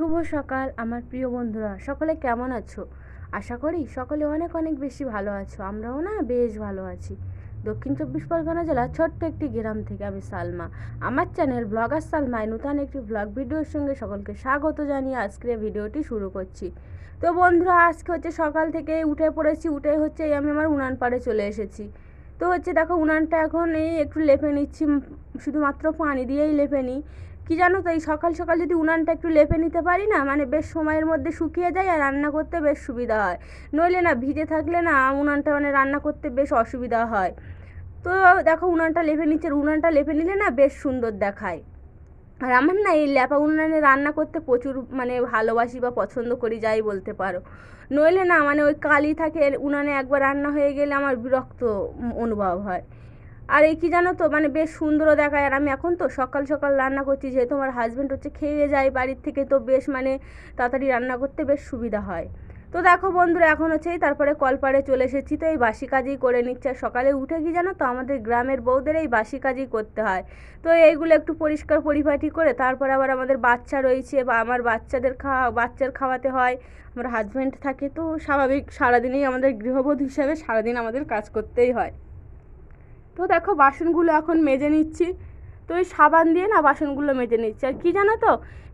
শুভ সকাল, আমার প্রিয় বন্ধুরা। সকলে কেমন আছো? আশা করি সকলে অনেক অনেক বেশি ভালো আছো। আমরাও না বেশ ভালো আছি। দক্ষিণ চব্বিশ পরগনা জেলার ছোট্ট একটি গ্রাম থেকে আমি সালমা। আমার চ্যানেল ব্লগার সালমায় নতুন একটি ব্লগ ভিডিওর সঙ্গে সকলকে স্বাগত জানিয়ে আজকের ভিডিওটি শুরু করছি। তো বন্ধুরা, আজকে হচ্ছে সকাল থেকে উঠে পড়েছি। উঠে হচ্ছে আমি আমার উনান পাড়ে চলে এসেছি। তো হচ্ছে দেখো উনানটা এখন এই একটু লেপে নিচ্ছি, শুধুমাত্র পানি দিয়েই লেপে নিই। কি জানো তো, এই সকাল সকাল যদি উনানটা একটু লেপে নিতে পারি না মানে বেশ সময়ের মধ্যে শুকিয়ে যায় আর রান্না করতে বেশ সুবিধা হয়। নইলে না, ভিজে থাকলে না, উনানটা মানে রান্না করতে বেশ অসুবিধা হয়। তো দেখো উনানটা লেপে নিচ্ছে উনানটা লেপে নিলে না বেশ সুন্দর দেখায়। আর আমার না এই ল্যাপা উনানে রান্না করতে প্রচুর মানে ভালোবাসি বা পছন্দ করি, যাই বলতে পারো। নইলে না মানে ওই কালি থাকে, উনানে একবার রান্না হয়ে গেলে আমার বিরক্ত অনুভব হয়। আর এই কি জানো তো মানে বেশ সুন্দরও দেখায়। আর আমি এখন তো সকাল সকাল রান্না করছি, যেহেতু আমার হাজব্যান্ড হচ্ছে খেয়ে যায় বাড়ির থেকে, তো বেশ মানে তাড়াতাড়ি রান্না করতে বেশ সুবিধা হয়। তো দেখো বন্ধুরা, এখন হচ্ছে তারপরে কলপাড়ে চলে এসেছি, তো এই বাসি কাজই করে নিচ্ছে। সকালে উঠে কি জানো তো, আমাদের গ্রামের বউদের এই বাসি কাজই করতে হয়। তো এইগুলো একটু পরিষ্কার পরিপাটি করে, তারপর আবার আমাদের বাচ্চা রয়েছে, বা আমার বাচ্চাদের খাওয়া বাচ্চার খাওয়াতে হয়। আমার হাজব্যান্ড থাকে, তো স্বাভাবিক সারাদিনই আমাদের গৃহবধূ হিসাবে সারাদিন আমাদের কাজ করতেই হয়। তো দেখো বাসনগুলো এখন মেজে নিচ্ছি। তো ওই সাবান দিয়ে না বাসনগুলো মেজে নিচ্ছি। আর কি জানো তো?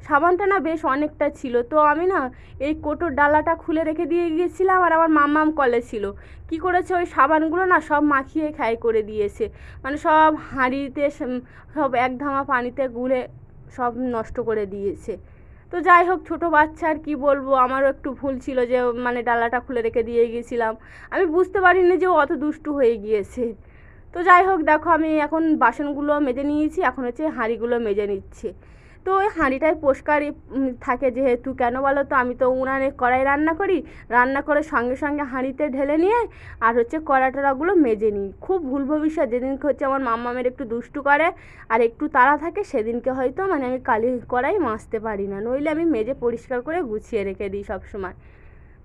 সাবানটা না বেশ অনেকটা ছিল। তো আমি না এই কোটোর ডালাটা খুলে রেখে দিয়ে গিয়েছিলাম আর আমার মাম্মাম কলে ছিল। কি করেছে? ওই সাবানগুলো না সব মাখিয়ে খাই করে দিয়েছে। মানে সব হাঁড়িতে সব এক ধামা পানিতে গুলে সব নষ্ট করে দিয়েছে। তো যাই হোক, ছোটো বাচ্চা আর কি বলব? আমারও একটু ভুল ছিল যে মানে ডালাটা খুলে রেখে দিয়ে গিয়েছিলাম। আমি বুঝতে পারিনি যে ও অত দুষ্টু হয়ে গিয়েছে। তো যাই হোক, দেখো আমি এখন বাসনগুলো মেজে নিয়েছি, এখন হচ্ছে হাঁড়িগুলো মেজে নিচ্ছি। তো ওই হাঁড়িটায় পরিষ্কারই থাকে যেহেতু, কেন বলো তো? আমি তো উনানে কড়াই রান্না করি, রান্না করে সঙ্গে সঙ্গে হাঁড়িতে ঢেলে নিয়ে আর হচ্ছে কড়া টড়াগুলো মেজে নিই। খুব ভুল ভবিষ্যৎ, যেদিনকে হচ্ছে আমার মাম্মামের একটু দুষ্টু করে আর একটু তাড়া থাকে, সেদিনকে হয়তো মানে আমি কালি কড়াই মাজতে পারি না। নইলে আমি মেজে পরিষ্কার করে গুছিয়ে রেখে দিই সব সময়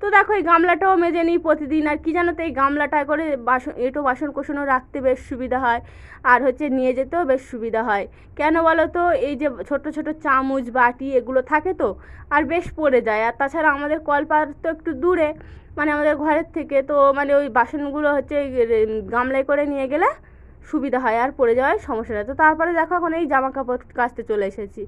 তো দেখো, এই গামলাটাও মেজে নিই প্রতিদিন। আর কি জানো তো, এই গামলাটায় করে বাসন, এঁটো বাসন কোসনও রাখতে বেশ সুবিধা হয়। আর হচ্ছে নিয়ে যেতেও বেশ সুবিধা হয়। কেন বলো তো, এই যে ছোট ছোট চামচ, বাটি এগুলো থাকে তো, আর বেশ পড়ে যায়। আর তাছাড়া আমাদের কলপার তো একটু দূরে মানে আমাদের ঘরের থেকে, তো মানে ওই বাসনগুলো হচ্ছে গামলায় করে নিয়ে গেলে সুবিধা হয়, আর পড়ে যাওয়ার সমস্যা নেই। তো তারপরে দেখো, এখন এই জামা কাপড় কাচতে চলে এসেছি।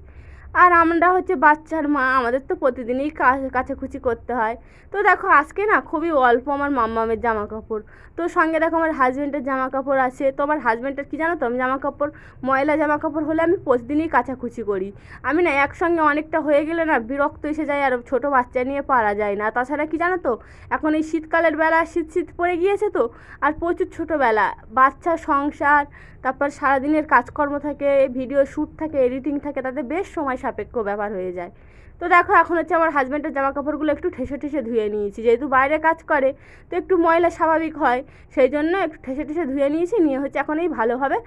আর আমরা হচ্ছে বাচ্চার মা, আমাদের তো প্রতিদিনই কা- কাচাকুচি করতে হয়। তো দেখো, আজকে না খুবই অল্প আমার মাম্মামের জামা কাপড় তো সঙ্গে দেখো আমার হাজব্যান্ডের জামা কাপড় আছে। তো আমার হাজব্যান্ডের কি জানো তো, আমি জামা কাপড় ময়লা জামা কাপড় হলে আমি প্রতিদিনই কাচাকুচি করি। আমি না একসঙ্গে অনেকটা হয়ে গেলে না বিরক্ত এসে যায়, আর ছোটো বাচ্চা নিয়ে পারা যায় না। তাছাড়া কি জানো তো, এখন এই শীতকালের বেলা শীত শীত পড়ে গিয়েছে তো, আর প্রচুর ছোটোবেলা। বাচ্চা সংসার তারপর সারাদিনের কাজকর্ম থাকে ভিডিও শ্যুট থাকে এডিটিং থাকে, তাতে বেশ সময় সাপেক্ষ ব্যাপার হয়ে যায়। তো দেখো, এখন হচ্ছে আমার হাজব্যান্ডের জামা কাপড়গুলো একটু ঠেসে ঠেসে ধুয়ে নিয়েছি। যেহেতু বাইরে কাজ করে, তো একটু ময়লা স্বাভাবিক হয়, সেই জন্য একটু ঠেসে ঠেসে ধুয়ে নিয়েছি, নিয়ে হচ্ছে এখন এই ভালোভাবে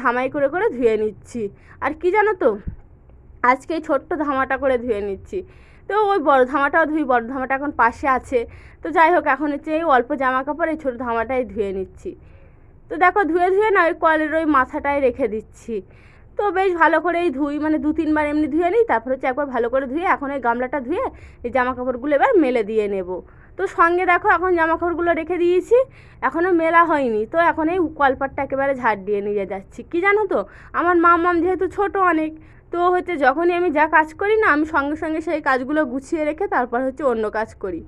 ধামাই করে করে ধুয়ে নিচ্ছি। আর কি জানো তো, আজকে এই ছোট্ট ধামাটা করে ধুয়ে নিচ্ছি। তো ওই বড় ধামাটাও ধুই, বড় ধামাটা এখন পাশে আছে। তো যাই হোক, এখন হচ্ছে এই অল্প জামা কাপড় এই ছোটো ধামাটাই ধুয়ে নিচ্ছি। তো দেখো ধুয়ে ধুয়ে না ওই কলের ওই মাথাটায় রেখে দিচ্ছি। তো বেশ ভালো করেই ধুই মানে দু তিনবার এমনি ধুয়ে নিই, তারপর হচ্ছে একবার ভালো করে ধুয়ে এখন ওই গামলাটা ধুয়ে এই জামা কাপড়গুলো এবার মেলে দিয়ে নেব। তো সঙ্গে দেখো এখন জামা কাপড়গুলো রেখে দিয়েছি, এখনও মেলা হয়নি, তো এখন এই কলপাটটা একেবারে ঝাড় দিয়ে নিয়ে যাচ্ছি। কি জানো তো, আমার মাম যেহেতু ছোট অনেক, তো হচ্ছে যখনই আমি যা কাজ করি না, আমি সঙ্গে সঙ্গে সেই কাজগুলো গুছিয়ে রেখে তারপর হচ্ছে অন্য কাজ করি।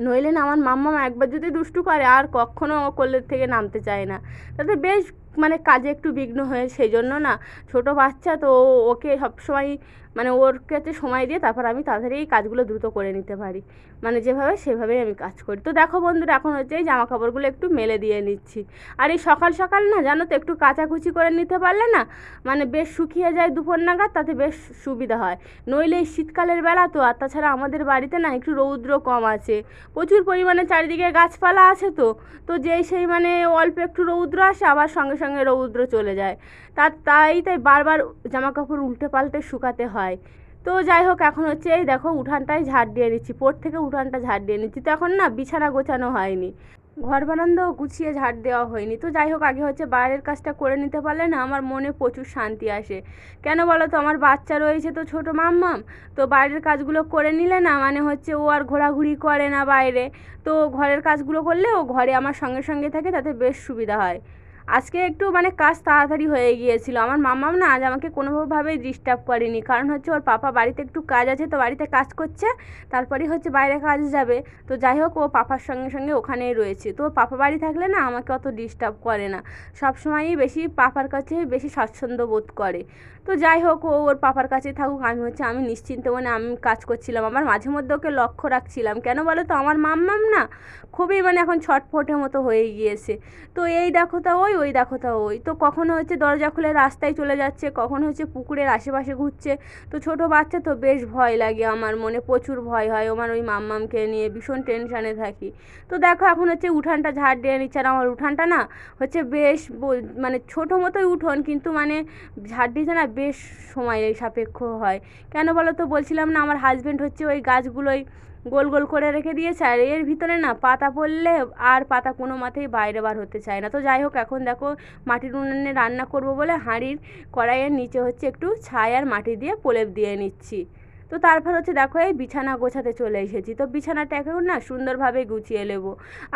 নইলে না আমার মাম্মা একবার যদি দুষ্টু করে, আর কখনো কোলের থেকে নামতে চায় না। তাতে বেশ মানে কাজে একটু বিঘ্ন হয়ে সেই জন্য না, ছোট বাচ্চা তো ওকে সবসময় মানে ওর কাছে সময় দিয়ে তারপর আমি তাড়াতাড়ি এই কাজগুলো দ্রুত করে নিতে পারি। মানে যেভাবে সেভাবেই আমি কাজ করি। তো দেখো বন্ধুরা, এখন হচ্ছে এই জামা কাপড়গুলো একটু মেলে দিয়ে নিচ্ছি। আর এই সকাল সকাল না জানো তো একটু কাচাকুচি করে নিতে পারলে না মানে বেশ শুকিয়ে যায় দুপুর নাগাদ, তাতে বেশ সুবিধা হয়। নইলে এই শীতকালের বেলা তো, আর তাছাড়া আমাদের বাড়িতে না একটু রৌদ্র কম আছে। প্রচুর পরিমাণে চারিদিকে গাছপালা আছে তো তো যেই সেই মানে অল্প একটু রৌদ্র আসে, আবার সঙ্গে সঙ্গে রৌদ্র চলে যায়। তা, তাই তাই বারবার জামা কাপড় উল্টে পাল্টে শুকাতে হয়। তো যাই হোক, এখন হচ্ছে এই দেখো উঠানটায় ঝাড় দিয়ে নিচ্ছি। পোর থেকে উঠানটা ঝাড় দিয়ে নিচ্ছি। তো এখন না বিছানা গোছানো হয়নি। ঘর বারান্দাও গুছিয়ে ঝাড় দেওয়া হয়নি। তো যাই হোক, আগে হচ্ছে বাইরের কাজটা করে নিতে পারলে না আমার মনে প্রচুর শান্তি আসে। কেন বলো তো, আমার বাচ্চা রয়েছে তো ছোটো মাম্মাম। তো বাইরের কাজগুলো করে নিলে না মানে হচ্ছে ও আর ঘোরাঘুরি করে না বাইরে। তো ঘরের কাজগুলো করলে ও ঘরে আমার সঙ্গে সঙ্গে থাকে, তাতে বেশ সুবিধা হয়। আজকে একটু মানে কাজ তাড়াতাড়ি হয়ে গিয়েছিল। আমার মামাম না আজ আমাকে কোনোভাবেই ডিস্টার্ব করেনি। কারণ হচ্ছে ওর পাপা বাড়িতে একটু কাজ আছে, তো বাড়িতে কাজ করছে, তারপরেই হচ্ছে বাইরে কাজ যাবে। তো যাই হোক, ও পাপার সঙ্গে সঙ্গে ওখানেই রয়েছে। তো ওর পাপা বাড়ি থাকলে না আমাকে অত ডিস্টার্ব করে না। সবসময়ই বেশি পাপার কাছে বেশি স্বাচ্ছন্দ্য বোধ করে। তো যাই হোক, ও ওর পাপার কাছে থাকুক। আমি হচ্ছে, আমি নিশ্চিন্ত মনে আমি কাজ করছিলাম। আমার মাঝে মধ্যে ওকে লক্ষ্য রাখছিলাম। কেন বলো তো? আমার মাম্মাম না খুবই মানে এখন ছটফটের মতো হয়ে গিয়েছে। তো এই দেখো তা, ওই ওই দেখো তা, ওই। তো কখনো হচ্ছে দরজা খুলে রাস্তায় চলে যাচ্ছে, কখনো হচ্ছে পুকুরের আশেপাশে ঘুরছে। তো ছোট বাচ্চা তো বেশ ভয় লাগে আমার মনে, প্রচুর ভয় হয় আমার ওই মাম্মামকে নিয়ে, ভীষণ টেনশানে থাকি। তো দেখো এখন হচ্ছে উঠানটা ঝাড় দিয়ে নিচ্ছে আর আমার উঠানটা না, হচ্ছে বেশ মানে ছোটো মতোই উঠোন কিন্তু মানে ঝাড় দিতে না বেশ সময় সাপেক্ষ হয়। কেন বলো তো বলছিলাম না, আমার হাজবেন্ড হচ্ছে ওই গাছগুলোই গোল গোল করে রেখে দিয়েছে আর এর ভিতরে না পাতা পড়লে আর পাতা কোনো মাথায় বাইরে বার হতে চায় না। তো যাই হোক, এখন দেখো মাটির উনুনে রান্না করব বলে হাঁড়ির কড়াইয়ের নিচে হচ্ছে একটু ছাই আর মাটি দিয়ে প্রলেপ দিয়ে নিচ্ছি। তো তারপর হচ্ছে দেখো এই বিছানা গোছাতে চলে এসেছি। তো বিছানাটা এখন না সুন্দরভাবে গুছিয়ে নেব।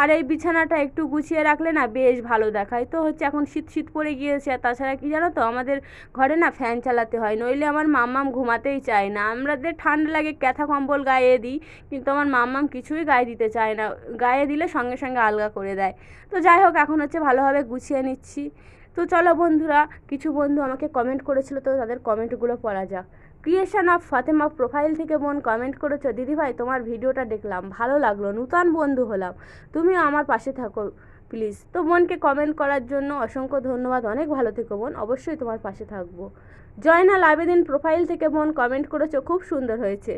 আর এই বিছানাটা একটু গুছিয়ে রাখলে না বেশ ভালো দেখায়। তো হচ্ছে এখন শীত শীত পড়ে গিয়েছে। আর তাছাড়া কি জানো তো? আমাদের ঘরে না ফ্যান চালাতে হয়, নইলে আমার মাম্মাম ঘুমাতেই চায় না। আমাদের ঠান্ডা লাগে, ক্যাথা কম্বল গায়ে দিই, কিন্তু আমার মাম্মাম কিছুই গায়ে দিতে চায় না। গায়ে দিলে সঙ্গে সঙ্গে আলগা করে দেয়। তো যাই হোক, এখন হচ্ছে ভালোভাবে গুছিয়ে নিচ্ছি। তো চলো বন্ধুরা, কিছু বন্ধু আমাকে কমেন্ট করেছিল, তো তাদের কমেন্টগুলো পড়া যাক। ক্রিয়েশন অফ ফাতেমা প্রোফাইল থেকে বোন কমেন্ট করেছ দিদিভাই তোমার ভিডিওটা দেখলাম, ভালো লাগল, নূতন বন্ধু হলাম, তুমিও আমার পাশে থাকো প্লিজ তো বোনকে কমেন্ট করার জন্য অসংখ্য ধন্যবাদ, অনেক ভালো থেকো বোন অবশ্যই তোমার পাশে থাকব। জয়নাল আবেদিন প্রোফাইল থেকে বোন কমেন্ট করেছ, খুব সুন্দর হয়েছে।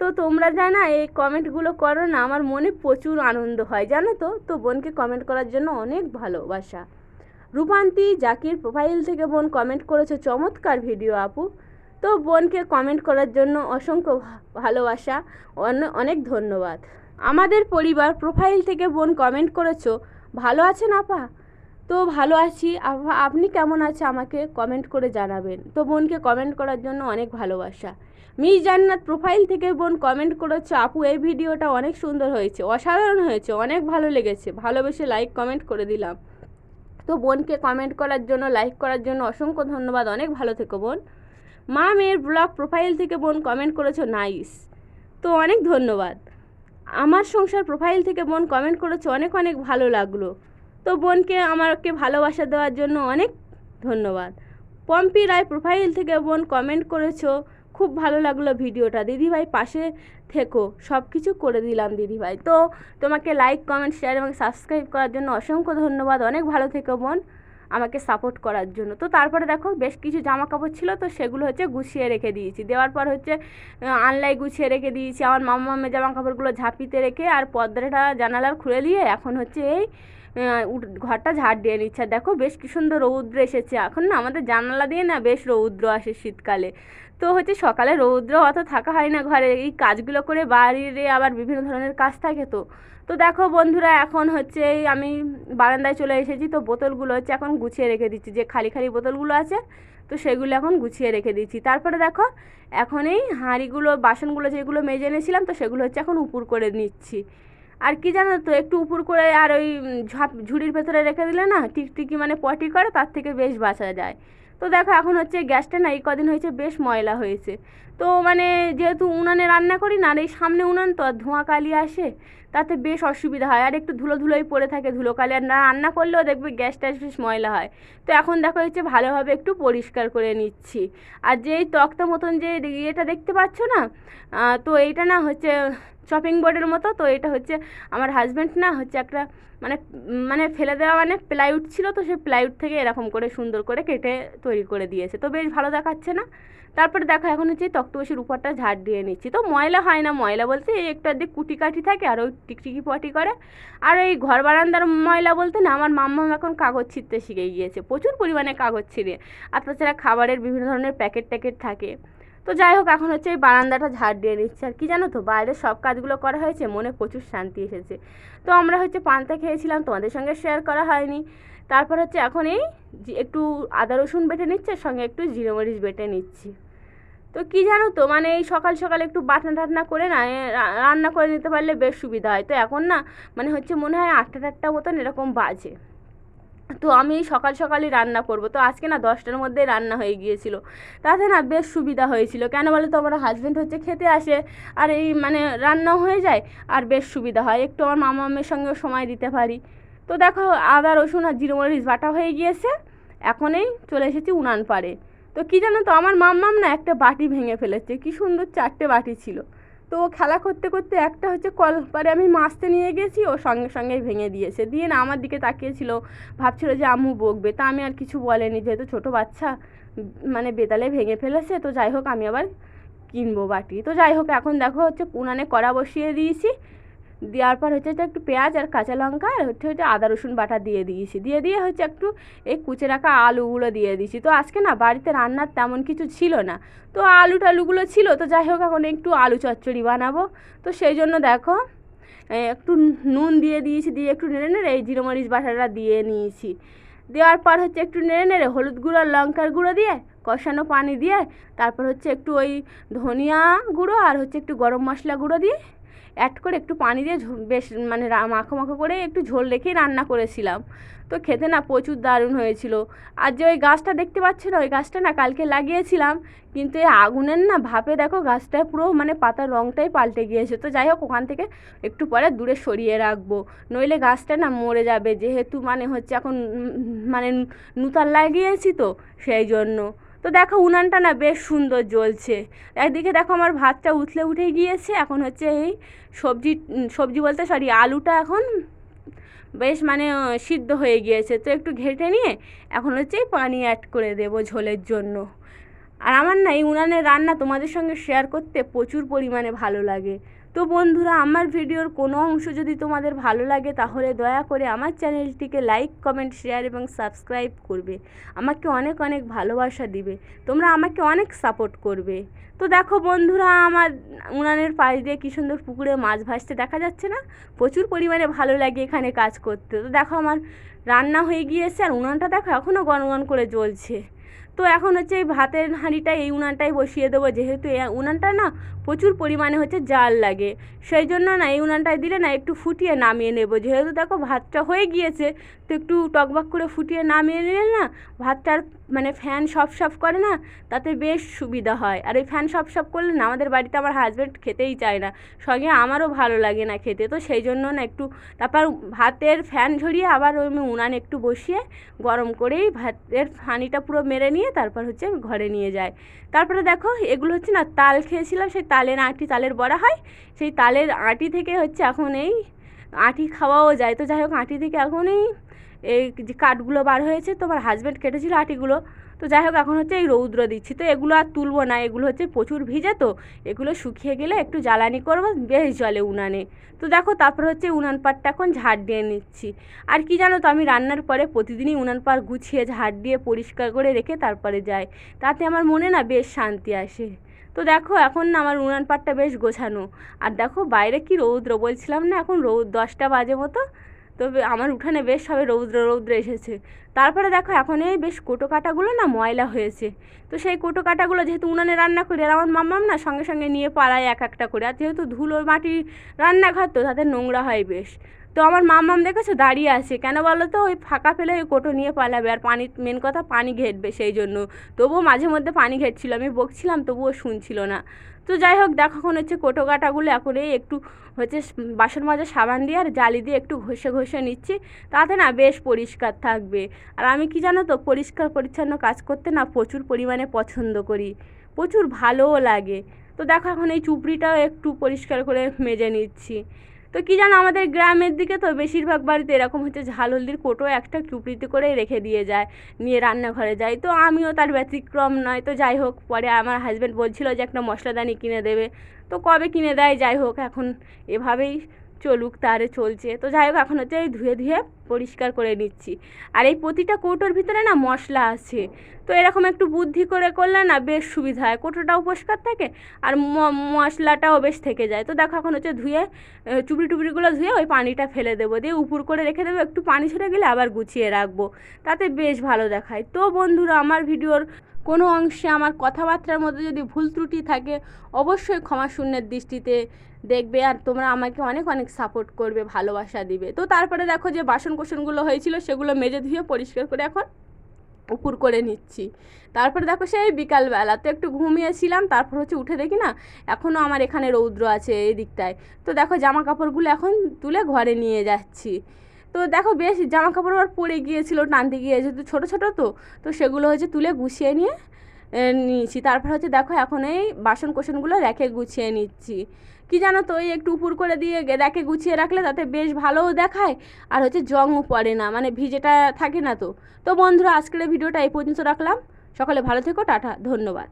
তো তোমরা জানা, এই কমেন্টগুলো করো না, আমার মনে প্রচুর আনন্দ হয়, জানো তো? তো বোনকে কমেন্ট করার জন্য অনেক ভালোবাসা। রূপান্তি, জাকির প্রোফাইল থেকে বোন কমেন্ট করেছ, চমৎকার ভিডিও আপু। তো বোনকে কমেন্ট করার জন্য অসংখ্য ভালোবাসা অনেক ধন্যবাদ। আমাদের পরিবার প্রোফাইল থেকে বোন কমেন্ট করেছ, ভালো আছেন আপা? তো ভালো আছি, আপা, আপনি কেমন আছে আমাকে কমেন্ট করে জানাবেন। তো বোনকে কমেন্ট করার জন্য অনেক ভালোবাসা। মিস জান্নাত প্রোফাইল থেকে বোন কমেন্ট করেছ, আপু, এই ভিডিওটা অনেক সুন্দর হয়েছে, অসাধারণ হয়েছে, অনেক ভালো লেগেছে, ভালোবেসে লাইক কমেন্ট করে দিলাম। তো বোনকে কমেন্ট করার জন্য লাইক করার জন্য অসংখ্য ধন্যবাদ, অনেক ভালো থেকো বোন। মা মেয়ের ব্লগ প্রোফাইল থেকে বোন কমেন্ট করেছ নাইস তো অনেক ধন্যবাদ। আমার সংসার প্রোফাইল থেকে বোন কমেন্ট করেছ, অনেক অনেক ভালো লাগল। তো বোনকে, আমাকে ভালোবাসা দেওয়ার জন্য অনেক ধন্যবাদ। পম্পি রায় প্রোফাইল থেকে বোন কমেন্ট করেছ, খুব ভালো লাগল ভিডিওটা। দিদিভাই পাশে থেকো সব কিছু করে দিলাম দিদিভাই। তো তোমাকে লাইক কমেন্ট শেয়ার এবং সাবস্ক্রাইব করার জন্য অসংখ্য ধন্যবাদ। অনেক ভালো থেকো বোন। আমাকে সাপোর্ট করার জন্য। তো তারপরে দেখো বেশ কিছু জামা কাপড় ছিল, তো সেগুলো হচ্ছে গুছিয়ে রেখে দিয়েছি। দেওয়ার পর হচ্ছে আনলাই গুছিয়ে রেখে দিয়েছি। আমার মামা মামের জামা কাপড়গুলো ঝাঁপিতে রেখে আর পর্দাটা জানালার খুলে দিয়ে এখন হচ্ছে এই ঘরটা ঝাড় দিয়ে নিচ্ছে। দেখো বেশ কি সুন্দর রৌদ্র এসেছে। এখন না আমাদের জানালা দিয়ে না বেশ রৌদ্র আসে শীতকালে। তো হচ্ছে সকালে রৌদ্র অত থাকা হয় না ঘরে। এই কাজগুলো করে বাইরে আবার বিভিন্ন ধরনের কাজ থাকে তো। তো দেখো বন্ধুরা, এখন হচ্ছে আমি বারান্দায় চলে এসেছি, তো বোতলগুলো হচ্ছে এখন গুছিয়ে রেখে দিচ্ছি, যে খালি খালি বোতলগুলো আছে, তো সেগুলো এখন গুছিয়ে রেখে দিচ্ছি। তারপরে দেখো, এখন এই হাঁড়িগুলো, বাসনগুলো যেগুলো মেজে এনেছিলাম, তো সেগুলো হচ্ছে এখন উপুর করে নিচ্ছি। আর কি জানো তো, একটু উপুর করে আর ওই ঝাপ, ঝুড়ির ভেতরে রেখে দিলে না, টিকটিকি মানে পটি করে, তার থেকে বেশ বাঁচা যায়। তো দেখো, এখন হচ্ছে গ্যাসটা না, এই কদিন হয়েছে বেশ ময়লা হয়েছে। তো মানে যেহেতু উনানে রান্না করি না, আর এই সামনে উনান তো, আর ধোঁয়া কালি আসে তাতে বেশ অসুবিধা হয়। আর একটু ধুলো ধুলোই পড়ে থাকে ধুলো কালে আর না রান্না করলেও দেখবে গ্যাস ট্যাস বেশ ময়লা হয়। তো এখন দেখো হচ্ছে ভালোভাবে একটু পরিষ্কার করে নিচ্ছি। আর যেই তক্তা মতন যে ইয়েটা দেখতে পাচ্ছ না তো এইটা না হচ্ছে চপিং বোর্ডের মতো, তো এটা হচ্ছে আমার হাজব্যান্ড না, হচ্ছে একটা মানে মানে ফেলে দেওয়া মানে প্লাইউড ছিল, তো সেই প্লাইউড থেকে এরকম করে সুন্দর করে কেটে তৈরি করে দিয়েছে। তো বেশ ভালো দেখাচ্ছে না। তারপরে দেখো, এখন হচ্ছে তক্তবসির উপরটা ঝাড় দিয়ে নিচ্ছি। তো ময়লা হয় না, ময়লা বলতে এই একটা আধটু কুটি কাটি থাকে, আর ওই টিকটিকি পটি করে। আর এই ঘর বারান্দার ময়লা বলতে না, আমার মাম্মাম এখন কাগজ ছিঁড়তে শিখে গিয়েছে, প্রচুর পরিমাণে কাগজ ছিঁড়ে। আর তাছাড়া খাবারের বিভিন্ন ধরনের প্যাকেট ট্যাকেট থাকে। তো যাই হোক, এখন হচ্ছে এই বারান্দাটা ঝাড় দিয়ে নিচ্ছে। আর কি জানো তো বাইরের সব কাজগুলো করা হয়েছে, মনে প্রচুর শান্তি এসেছে। তো আমরা হচ্ছে পান্তা খেয়েছিলাম, তোমাদের সঙ্গে শেয়ার করা হয়নি। তারপর হচ্ছে এখন এই একটু আদা রসুন বেটে নিচ্ছে সঙ্গে একটু জিরে মরিচ বেটে নিচ্ছি। তো কি জানো তো মানে এই সকাল সকাল একটু বাটনা টাটনা করে না রান্না করে নিতে পারলে বেশ সুবিধা হয়। তো এখন না মানে হচ্ছে মনে হয় আটটা টাটটা মতন এরকম বাজে। তো আমি সকাল সকালই রান্না করব। তো আজকে না দশটার মধ্যেই রান্না হয়ে গিয়েছিল। তাতে না বেশ সুবিধা হয়েছিল। কেন বলে তো আমার হাজব্যান্ড হচ্ছে খেতে আসে, আর এই মানে রান্নাও হয়ে যায়, আর বেশ সুবিধা হয়। একটু আমার মামা মামের সঙ্গেও সময় দিতে পারি। তো দেখো, আদা, রসুন আর জিরে মরিচ বাটা হয়ে গিয়েছে। এখনই চলে এসেছি উনান পাড়ে। তো কী জানো তো, আমার মাম্মাম না একটা বাটি ভেঙে ফেলেছে। কি সুন্দর চারটে বাটি ছিল। তো খেলা করতে করতে একটা হচ্ছে কল, পারে আমি মাছতে নিয়ে গেছি, ও সঙ্গে সঙ্গেই ভেঙে দিয়েছে। দিয়ে না আমার দিকে তাকিয়েছিল, ভাবছিল যে আম্মু বকবে। তা আমি আর কিছু বলেনি, যেহেতু ছোটো বাচ্চা মানে বেতালে ভেঙে ফেলেছে, তো যাই হোক আমি আবার কিনবো বাটি। তো যাই হোক, এখন দেখো হচ্ছে উনানে কড়া বসিয়ে দিয়েছি। দেওয়ার পর হচ্ছে একটু পেঁয়াজ আর কাঁচা লঙ্কা আর হচ্ছে হচ্ছে আদা, রসুন বাটা দিয়ে দিয়েছি। দিয়ে দিয়ে হচ্ছে একটু এই কুচে রাখা আলুগুলো দিয়ে দিয়েছি। তো আজকে না বাড়িতে রান্নার তেমন কিছু ছিল না। তো আলু টালুগুলো ছিল, তো যাই হোক এখন একটু আলু চচ্চড়ি বানাবো। তো সেই জন্য দেখো একটু নুন দিয়ে দিয়েছি, দিয়ে একটু নেড়ে নেড়ে এই জিরে মরিচ বাটাটা দিয়ে নিয়েছি। দেওয়ার পর হচ্ছে একটু নেড়ে নেড়ে হলুদ গুঁড়ো লঙ্কার গুঁড়ো দিয়ে কষানো পানি দিয়ে তারপর হচ্ছে একটু ওই ধনিয়া গুঁড়ো আর হচ্ছে একটু গরম মশলা গুঁড়ো দিয়ে অ্যাড করে একটু পানি দিয়ে বেশ মানে মাখো মাখো করে একটু ঝোল রেখেই রান্না করেছিলাম। তো খেতে না প্রচুর দারুণ হয়েছিল। আর যে ওই গাছটা দেখতে পাচ্ছ না ওই গাছটা না কালকে লাগিয়েছিলাম, কিন্তু এই আগুনের না ভাপে দেখো গাছটা পুরো মানে পাতার রঙটাই পাল্টে গিয়েছে। তো যাই হোক, ওখান থেকে একটু পরে দূরে সরিয়ে রাখব। নইলে গাছটা না মরে যাবে, যেহেতু মানে হচ্ছে এখন মানে নূতন লাগিয়েছি তো, সেই জন্য। তো দেখো উনানটা না বেশ সুন্দর জ্বলছে। একদিকে দেখো আমার ভাতটা উথলে উঠে গিয়েছে, এখন হচ্ছে এই সবজি সবজি বলতে সরি আলুটা এখন বেশ মানে সিদ্ধ হয়ে গিয়েছে। তো একটু ঘেটে নিয়ে এখন হচ্ছে পানি অ্যাড করে দেবো ঝোলের জন্য। আর আমার না এই উনানের রান্না তোমাদের সঙ্গে শেয়ার করতে প্রচুর পরিমাণে ভালো লাগে। তো বন্ধুরা, আমার ভিডিওর কোনো অংশ যদি তোমাদের ভালো লাগে, তাহলে দয়া করে আমার চ্যানেলটিকে লাইক, কমেন্ট, শেয়ার এবং সাবস্ক্রাইব করবে। আমাকে অনেক অনেক ভালোবাসা দিবে। তোমরা আমাকে অনেক সাপোর্ট করবে। তো দেখো বন্ধুরা, আমার উনানের পাশ দিয়ে কী সুন্দর পুকুরে মাছ ভাসতে দেখা যাচ্ছে না? প্রচুর পরিমাণে ভালো লাগে এখানে কাজ করতে। তো দেখো আমার রান্না হয়ে গিয়েছে, আর উনানটা দেখো এখনও গনগন করে জ্বলছে। তো এখন হচ্ছে এই ভাতের হাঁড়িটা এই উনানটাই বসিয়ে দেবো। যেহেতু এই উনানটা না প্রচুর পরিমাণে হচ্ছে জাল লাগে। সেই জন্য না এই উনানটায় দিলে না একটু ফুটিয়ে নামিয়ে নেব। যেহেতু দেখো ভাতটা হয়ে গিয়েছে তো একটু টকবক করে ফুটিয়ে নামিয়ে নিলে না ভাতটার মানে ফ্যান সব সব করে না, তাতে বেশ সুবিধা হয়। আর এই ফ্যান সব সব করলে না আমাদের বাড়িতে আমার হাজব্যান্ড খেতেই চায় না। সঙ্গে আমারও ভালো লাগে না খেতে। তো সেই জন্য না একটু তারপর ভাতের ফ্যান ঝরিয়ে আবার ওই উনানে একটু বসিয়ে গরম করেই ভাতের ফানিটা পুরো মেরে নিয়ে তারপর হচ্ছে ঘরে নিয়ে যাই তারপরে দেখো এগুলো হচ্ছে না তাল খেয়েছিলাম, সেই তালের আঁটি, তালের বড়া হয়। সেই তালের আঁটি থেকে হচ্ছে এখন এই আঁটি খাওয়াও যায়। তো যাই হোক, আঁটি থেকে এখন এই এই যে কাঠগুলো বার হয়েছে তো আমার হাজব্যান্ড কেটেছিল আটিগুলো। তো যাই হোক, এখন হচ্ছে এই রৌদ্র দিচ্ছি। তো এগুলো আর তুলবো না, এগুলো হচ্ছে প্রচুর ভিজে তো, এগুলো শুকিয়ে গেলে একটু জ্বালানি করব, বেশ জলে উনানে। তো দেখো, তারপর হচ্ছে উনান পাড়টা এখন ঝাড় দিয়ে নিচ্ছি। আর কি জানো তো, আমি রান্নার পরে প্রতিদিনই উনান পাড় গুছিয়ে ঝাড় দিয়ে পরিষ্কার করে রেখে তারপরে যাই। তাতে আমার মনে না বেশ শান্তি আসে। তো দেখো, এখন না আমার উনান পাড়টা বেশ গোছানো। আর দেখো, বাইরে কি রৌদ্র বলছিলাম না, এখন রৌদ দশটা বাজে মতো। তো বে- আমার উঠানে বেশ সবে রৌদ্র রৌদ্র এসেছে। তারপরে দেখো এখন এই বেশ কোটো কাটাগুলো না ময়লা হয়েছে। তো সেই কোটো কাটাগুলো যেহেতু উনানে রান্না করি আর আমার মাম্মাম না সঙ্গে সঙ্গে নিয়ে পাড়ায় এক একটা করে। আর যেহেতু ধুলো মাটি রান্নাঘর তো তাতে নোংরা হয় বেশ। তো আমার মাম্মাম দেখেছ দাঁড়িয়ে আছে। কেন বলো তো? ওই ফাঁকা ফেলে ওই কোটো নিয়ে পালাবে আর পানি মেন কথা পানি ঘেটবে সেই জন্য। তবুও মাঝে মধ্যে পানি ঘেটছিল। আমি বকছিলাম, তবুও শুনছিল না। তো যাই হোক, দেখো এখন হচ্ছে কোটো কাটাগুলো এখন এই একটু হচ্ছে বাসন মাজা সাবান দিয়ে আর জালি দিয়ে একটু ঘষে ঘষে নিচ্ছি। তাতে না বেশ পরিষ্কার থাকবে। আর আমি কি জানো তো, পরিষ্কার পরিচ্ছন্ন কাজ করতে না প্রচুর পরিমাণে পছন্দ করি। প্রচুর ভালোও লাগে। তো দেখো এখন এই চুপড়িটাও একটু পরিষ্কার করে মেজে নিচ্ছি। তো কি জানো আমাদের গ্রামের দিকে তো বেশিরভাগ বাড়িতে এরকম হচ্ছে ঝাল হলদির কোটো একটা চুপড়িতে করে রেখে দিয়ে যায়, নিয়ে রান্নাঘরে যাই তো আমিও তার ব্যতিক্রম নয়। তো যাই হোক, পরে আমার হাজব্যান্ড বলছিল যে একটা মশলাদানি কিনে দেবে। তো কবে কিনে দেয়? যাই হোক, এখন এভাবেই চলুক তারে চলছে। তো যাই হোক, এখন হচ্ছে এই ধুয়ে ধুয়ে পরিষ্কার করে নিচ্ছি। আর এই প্রতিটা কৌটোর ভিতরে না মশলা আছে। তো এরকম একটু বুদ্ধি করে করলে না বেশ সুবিধা হয়। কৌটোটাও পরিষ্কার থাকে আর মশলাটাও বেশ থেকে যায়। তো দেখো, এখন হচ্ছে ধুয়ে চুবড়ি টুবড়িগুলো ধুয়ে ওই পানিটা ফেলে দেবো। দিয়ে উপর করে রেখে দেবো, একটু পানি ছেড়ে গেলে আবার গুছিয়ে রাখব। তাতে বেশ ভালো দেখায়। তো বন্ধুরা, আমার ভিডিওর কোনো অংশে আমার কথাবার্তার মধ্যে যদি ভুল ত্রুটি থাকে, অবশ্যই ক্ষমা শূন্যের দৃষ্টিতে দেখবে আর তোমরা আমাকে অনেক অনেক সাপোর্ট করবে, ভালোবাসা দিবে। তো তারপরে দেখো যে বাসন কোসনগুলো হয়েছিল সেগুলো মেজে ধুয়ে পরিষ্কার করে এখন উপুর করে নিচ্ছি। তারপরে দেখো সেই বিকালবেলা তো একটু ঘুমিয়েছিলাম, তারপর হচ্ছে উঠে দেখি না এখনও আমার এখানে রৌদ্র আছে এই দিকটায়। তো দেখো জামা কাপড়গুলো এখন তুলে ঘরে নিয়ে যাচ্ছি। তো দেখো বেশ জামা কাপড় পড়ে গিয়েছিল, টানতে গিয়ে যেহেতু ছোটো ছোটো তো তো সেগুলো হচ্ছে তুলে গুছিয়ে নিয়ে নিয়েছি। তারপর হচ্ছে দেখো, এখন এই বাসন কোসনগুলো রেখে গুছিয়ে নিচ্ছি। কি জানো তো ওই একটু উপুর করে দিয়ে রেখে গুছিয়ে রাখলে তাতে বেশ ভালোও দেখায়, আর হচ্ছে জংও পড়ে না মানে ভিজেটা থাকে না তো। তো বন্ধুরা, আজকের ভিডিওটা এই পর্যন্ত রাখলাম। সকালে ভালো থেকো, টাটা, ধন্যবাদ।